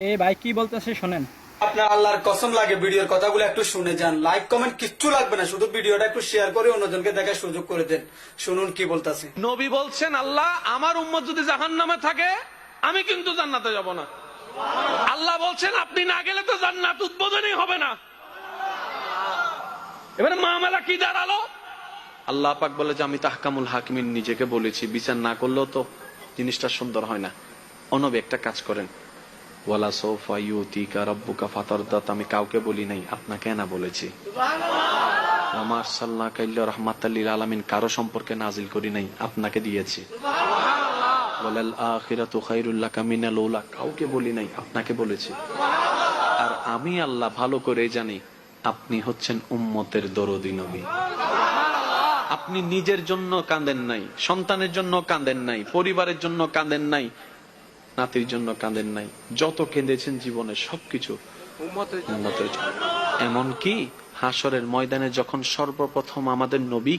এ ভাই কি বলতেছে শোনেন। আপনার আল্লাহর কসম লাগে ভিডিওর কথাগুলো একটু শুনে যান। লাইক কমেন্ট কিচ্ছু লাগবে না শুধু ভিডিওটা একটু শেয়ার করে অন্যজনকে দেখার সুযোগ করে দেন। শুনুন কি বলতাছে। নবী বলছেন আল্লাহ আমার উম্মত যদি জাহান নামে থাকে আমি কিন্তু জান্নাতে যাব না। আল্লাহ বলছেন আপনি না গেলে তো জান্নাত উদ্বোধনই হবে না। এবারে মামলা কি দাঁড়াল? আল্লাহ পাক বলে যে আমি তাহকামুল হাকিমিন নিজেকে বলেছি বিচার না করলেও তো জিনিসটা সুন্দর হয় না। অনবে একটা কাজ করেন। ওয়ালা সোফা ইউতিকা রব্বুকা ফাতারদাত আমি কাউকে বলি নাই আপনাকে না বলেছি। আমার সাল্লাহ কাইল্লা রহমাতাল্লিল আলামিন কারও সম্পর্কে নাজিল করি নাই আপনাকে দিয়েছি। ওয়ালাল আখিরাতু খায়রুল লাকা মিনাল কাউকে বলি নাই আপনাকে বলেছি। আর আমি আল্লাহ ভালো করে জানি আপনি হচ্ছেন উম্মতের দরদি নবী। আপনি নিজের জন্য কাঁদেন নাই সন্তানের জন্য কাঁদেন নাই পরিবারের জন্য কাঁদেন নাই নাতির জন্য কাঁদেন নাই। যত কেঁদেছেন জীবনে সবকিছু এমনকি হাসরের ময়দানে যখন সর্বপ্রথম আমাদের নবী